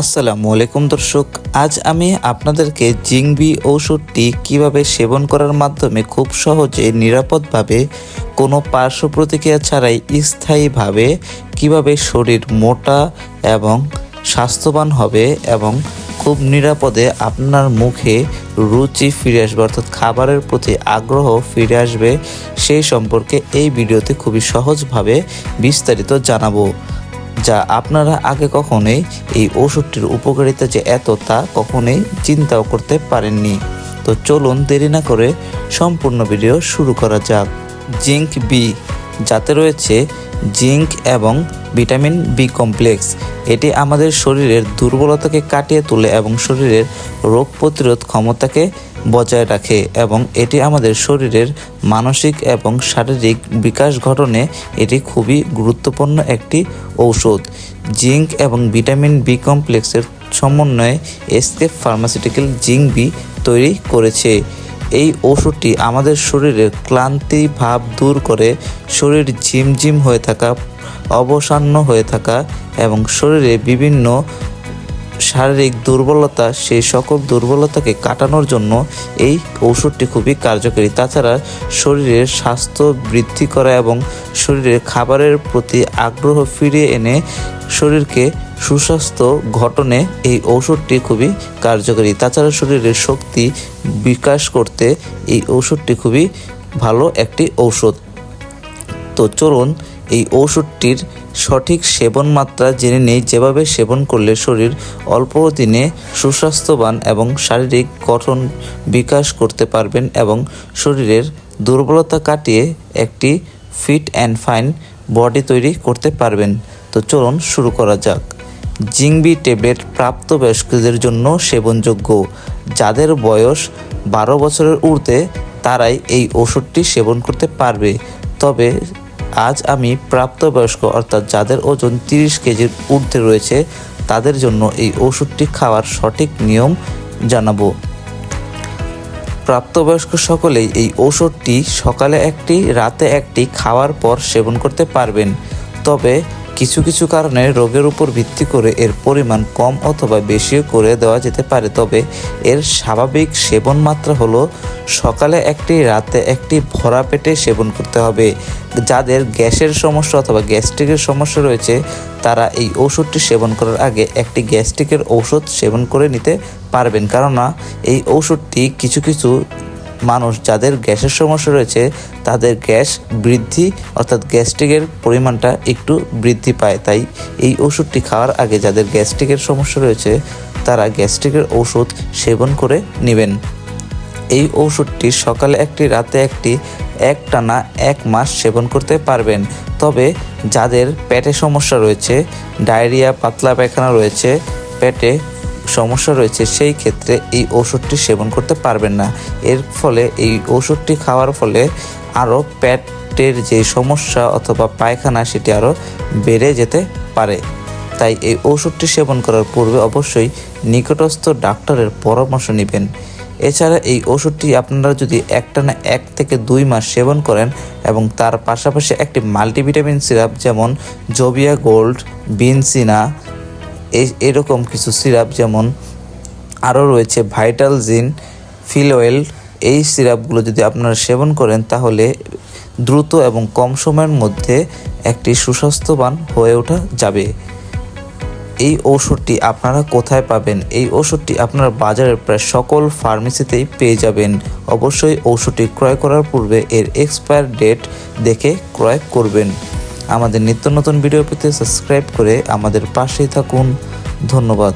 আসসালামু আলাইকুম দর্শক, আজ আমি আপনাদেরকে জিংবি ঔষধটি কীভাবে সেবন করার মাধ্যমে খুব সহজে, নিরাপদভাবে, কোনো পার্শ্ব প্রতিক্রিয়া ছাড়াই স্থায়ীভাবে কীভাবে শরীর মোটা এবং স্বাস্থ্যবান হবে এবং খুব নিরাপদে আপনার মুখে রুচি ফিরে আসবে, অর্থাৎ খাবারের প্রতি আগ্রহ ফিরে আসবে, সেই সম্পর্কে এই ভিডিওতে খুবই সহজভাবে বিস্তারিত জানাব। যা আপনারা আগে কখনোই এই ওষুধটির উপকারিতা যে এত তা কখনোই চিন্তাও করতে পারেননি। তো চলুন দেরি না করে সম্পূর্ণ ভিডিও শুরু করা যাক। জিঙ্ক বি, যাতে রয়েছে জিঙ্ক এবং ভিটামিন বি কমপ্লেক্স। এটি আমাদের শরীরের দুর্বলতাকে কাটিয়ে তোলে এবং শরীরের রোগ প্রতিরোধ ক্ষমতাকে বজায় রাখে এবং এটি আমাদের শরীরের মানসিক এবং শারীরিক বিকাশ ঘটনে এটি খুবই গুরুত্বপূর্ণ একটি ঔষধ। জিঙ্ক এবং ভিটামিন বি কমপ্লেক্সের সমন্বয়ে এসকেপ ফার্মাসিউটিক্যাল জিঙ্ক বি তৈরি করেছে। এই ওষুধটি আমাদের শরীরের ক্লান্তি ভাব দূর করে, শরীর ঝিমঝিম হয়ে থাকা, অবসান্ন হয়ে থাকা এবং শরীরে বিভিন্ন শারীরিক দুর্বলতা, সেই সকল দুর্বলতাকে কাটানোর জন্য এই ঔষধটি খুবই কার্যকরী। তাছাড়া শরীরের স্বাস্থ্য বৃদ্ধি করা এবং শরীরের খাবারের প্রতি আগ্রহ ফিরিয়ে এনে শরীরকে সুস্বাস্থ্য ঘটনে এই ঔষধটি খুবই কার্যকরী। তাছাড়া শরীরের শক্তি বিকাশ করতে এই ঔষধটি খুবই ভালো একটি ঔষধ। তো চলুন এই ঔষধটির সঠিক সেবন মাত্রা জেনে নেই, যেভাবে সেবন করলে শরীর অল্প দিনে সুস্বাস্থ্যবান এবং শারীরিক গঠন বিকাশ করতে পারবেন এবং শরীরের দুর্বলতা কাটিয়ে একটি ফিট অ্যান্ড ফাইন বডি তৈরি করতে পারবেন। তো চলুন শুরু করা যাক। জিংবি ট্যাবলেট প্রাপ্তবয়স্কদের জন্য সেবনযোগ্য। যাদের বয়স বারো বছরের ঊর্ধ্বে, তারাই এই ওষুধটি সেবন করতে পারবে। তবে আজ আমি প্রাপ্তবয়স্ক, অর্থাৎ যাদের ওজন তিরিশ কেজির ঊর্ধ্বে রয়েছে, তাদের জন্য এই ওষুধটি খাওয়ার সঠিক নিয়ম জানাব। প্রাপ্তবয়স্ক সকলেই এই ওষুধটি সকালে একটি, রাতে একটি খাওয়ার পর সেবন করতে পারবেন। তবে কিছু কিছু কারণে রোগের উপর ভিত্তি করে এর পরিমাণ কম অথবা বেশিও করে দেওয়া যেতে পারে। তবে এর স্বাভাবিক সেবন মাত্রা হলো সকালে একটি, রাতে একটি, ভরা পেটে সেবন করতে হবে। যাদের গ্যাসের সমস্যা অথবা গ্যাস্ট্রিকের সমস্যা রয়েছে, তারা এই ওষুধটি সেবন করার আগে একটি গ্যাস্ট্রিকের ঔষধ সেবন করে নিতে পারবেন। কেননা এই ওষুধটি কিছু কিছু মানুষ যাদের গ্যাসের সমস্যা রয়েছে, তাদের গ্যাস বৃদ্ধি অর্থাৎ গ্যাস্ট্রিকের পরিমাণটা একটু বৃদ্ধি পায়। তাই এই ওষুধটি খাওয়ার আগে যাদের গ্যাস্ট্রিকের সমস্যা রয়েছে, তারা গ্যাস্ট্রিকের ওষুধ সেবন করে নেবেন। এই ওষুধটি সকালে একটি, রাতে একটি এক টানা এক মাস সেবন করতে পারবেন। তবে যাদের পেটে সমস্যা রয়েছে, ডায়রিয়া, পাতলা পায়খানা রয়েছে, পেটে সমস্যা রয়েছে, সেই ক্ষেত্রে এই ওষুধটি সেবন করতে পারবেন না। এর ফলে এই ওষুধটি খাওয়ার ফলে আরও পেটের যে সমস্যা অথবা পায়খানা, সেটি আরও বেড়ে যেতে পারে। তাই এই ওষুধটি সেবন করার পূর্বে অবশ্যই নিকটস্থ ডাক্তারের পরামর্শ নেবেন। এছাড়া এই ওষুধটি আপনারা যদি একটানা এক থেকে দুই মাস সেবন করেন এবং তার পাশাপাশি একটি মাল্টিভিটামিন সিরাপ, যেমন জোবিয়া গোল্ড, বিনসিনা এরকম কিছু সিরাপ যেমন আরও রয়েছে ভাইটাল জিন, ফিল অয়েল, এই সিরাপগুলো যদি আপনারা সেবন করেন তাহলে দ্রুত এবং কম সময়ের মধ্যে একটি সুস্বাস্থ্যবান হয়ে ওঠা যাবে। এই ঔষধটি আপনারা কোথায় পাবেন? এই ওষুধটি আপনারা বাজারের প্রায় সকল ফার্মেসিতেই পেয়ে যাবেন। অবশ্যই ঔষধটি ক্রয় করার পূর্বে এর এক্সপায়ার ডেট দেখে ক্রয় করবেন। আমাদের নিত্য নতুন ভিডিও পেতে সাবস্ক্রাইব করে আমাদের পাশেই থাকুন। ধন্যবাদ।